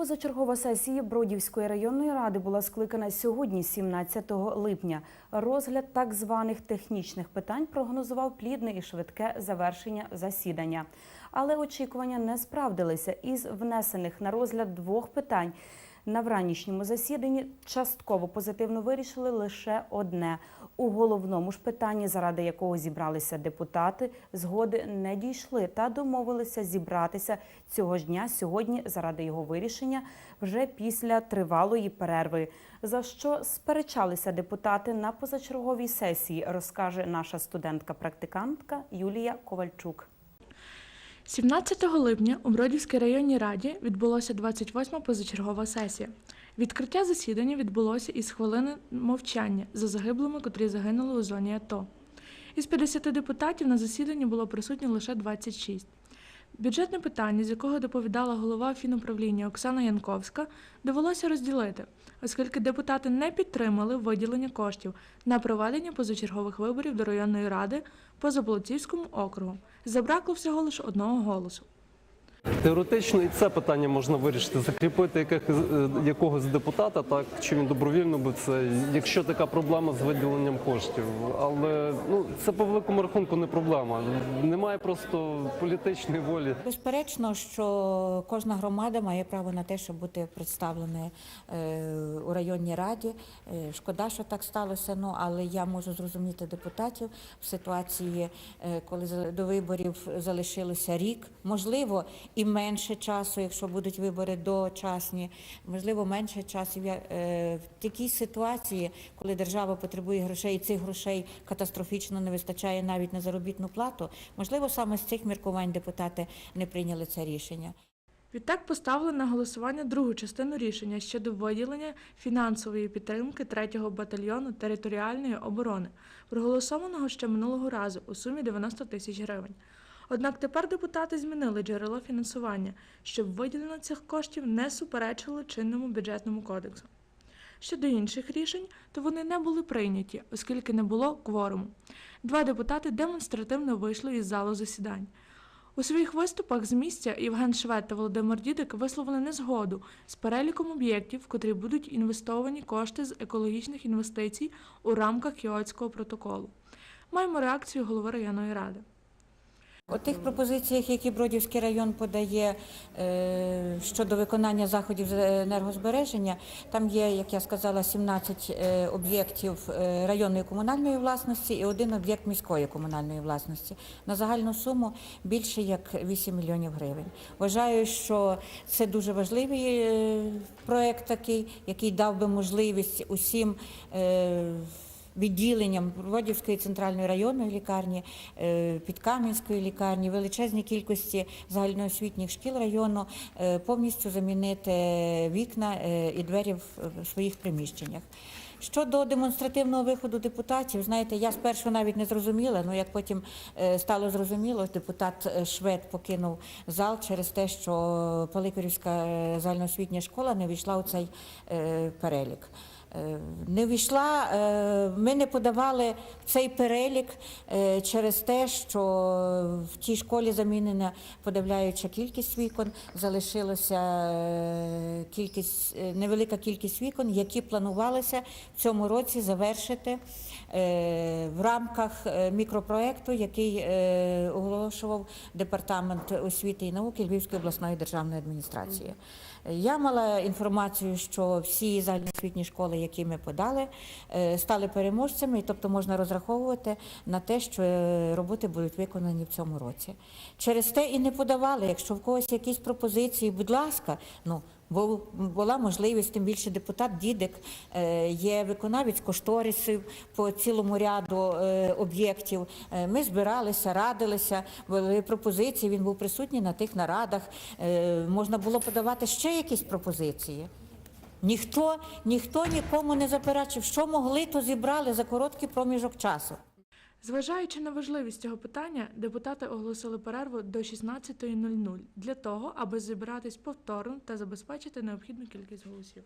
Позачергова сесія Бродівської районної ради була скликана сьогодні, 17 липня. Розгляд так званих технічних питань прогнозував плідне і швидке завершення засідання. Але очікування не справдилися. Із внесених на розгляд двох питань на вранішньому засіданні частково позитивно вирішили лише одне. У головному ж питанні, заради якого зібралися депутати, згоди не дійшли та домовилися зібратися цього ж дня сьогодні заради його вирішення вже після тривалої перерви. За що сперечалися депутати на позачерговій сесії, розкаже наша студентка-практикантка Юлія Ковальчук. 17 липня у Бродівській районній раді відбулося 28-ма позачергова сесія. Відкриття засідання відбулося із хвилини мовчання за загиблими, котрі загинули у зоні АТО. Із 50 депутатів на засіданні було присутні лише 26. Бюджетне питання, з якого доповідала голова фінуправління Оксана Янковська, довелося розділити, оскільки депутати не підтримали виділення коштів на проведення позачергових виборів до районної ради по Заболотівському округу. Забракло всього лише одного голосу. Теоретично і це питання можна вирішити, закріпити яких, е, якогось депутата, так чи він добровільно би це, якщо така проблема з виділенням коштів. Але ну це по великому рахунку не проблема. Немає просто політичної волі. Безперечно, що кожна громада має право на те, щоб бути представленою е, у районній раді. Е, Шкода, що так сталося. Ну але я можу зрозуміти депутатів в ситуації, коли до виборів залишилося рік, можливо, і менше часу, якщо будуть вибори дочасні, можливо, менше часу. Я, е, В такій ситуації, коли держава потребує грошей, і цих грошей катастрофічно не вистачає навіть на заробітну плату, можливо, саме з цих міркувань депутати не прийняли це рішення. Відтак поставили на голосування другу частину рішення щодо виділення фінансової підтримки 3-го батальйону територіальної оборони, проголосованого ще минулого разу у сумі 90 тисяч гривень. Однак тепер депутати змінили джерело фінансування, щоб виділення цих коштів не суперечило чинному бюджетному кодексу. Щодо інших рішень, то вони не були прийняті, оскільки не було кворуму. Два депутати демонстративно вийшли із залу засідань. У своїх виступах з місця Євген Швед та Володимир Дідик висловили незгоду з переліком об'єктів, в котрі будуть інвестовані кошти з екологічних інвестицій у рамках Кіотського протоколу. Маємо реакцію голови районної ради. У тих пропозиціях, які Бродівський район подає е, щодо виконання заходів з енергозбереження, там є, як я сказала, 17 е, об'єктів е, районної комунальної власності і один об'єкт міської комунальної власності. На загальну суму більше як 8 мільйонів гривень. Вважаю, що це дуже важливий проект такий, який дав би можливість усім. Відділенням Бродівської центральної районної лікарні, е, Підкам'янської лікарні, величезній кількості загальноосвітніх шкіл району е, повністю замінити вікна е, і двері в своїх приміщеннях. Щодо демонстративного виходу депутатів, знаєте, я спершу навіть не зрозуміла, але як потім стало зрозуміло, депутат Швед покинув зал через те, що Паликарівська е, загальноосвітня школа не війшла у цей перелік. Е, Не війшла, е, ми не подавали цей перелік е, через те, що в тій школі замінена подавляюча кількість вікон, залишилася кількість, невелика кількість вікон, які планувалися в цьому році завершити в рамках мікропроекту, який оголошував департамент освіти і науки Львівської обласної державної адміністрації. Я мала інформацію, що всі загальноосвітні школи, які ми подали, е, стали переможцями, і тобто можна розраховувати на те, що е, роботи будуть виконані в цьому році. Через те і не подавали. Якщо в когось якісь пропозиції, будь ласка, ну. Бо була можливість, тим більше депутат Дідик е, є виконавець кошторисів по цілому ряду об'єктів. Ми збиралися, радилися, були пропозиції. Він був присутній на тих нарадах. Можна було подавати ще якісь пропозиції. Ніхто, ніхто нікому не заперечив, що могли, то зібрали за короткий проміжок часу. Зважаючи на важливість цього питання, депутати оголосили перерву до 16.00 для того, аби зібратись повторно та забезпечити необхідну кількість голосів.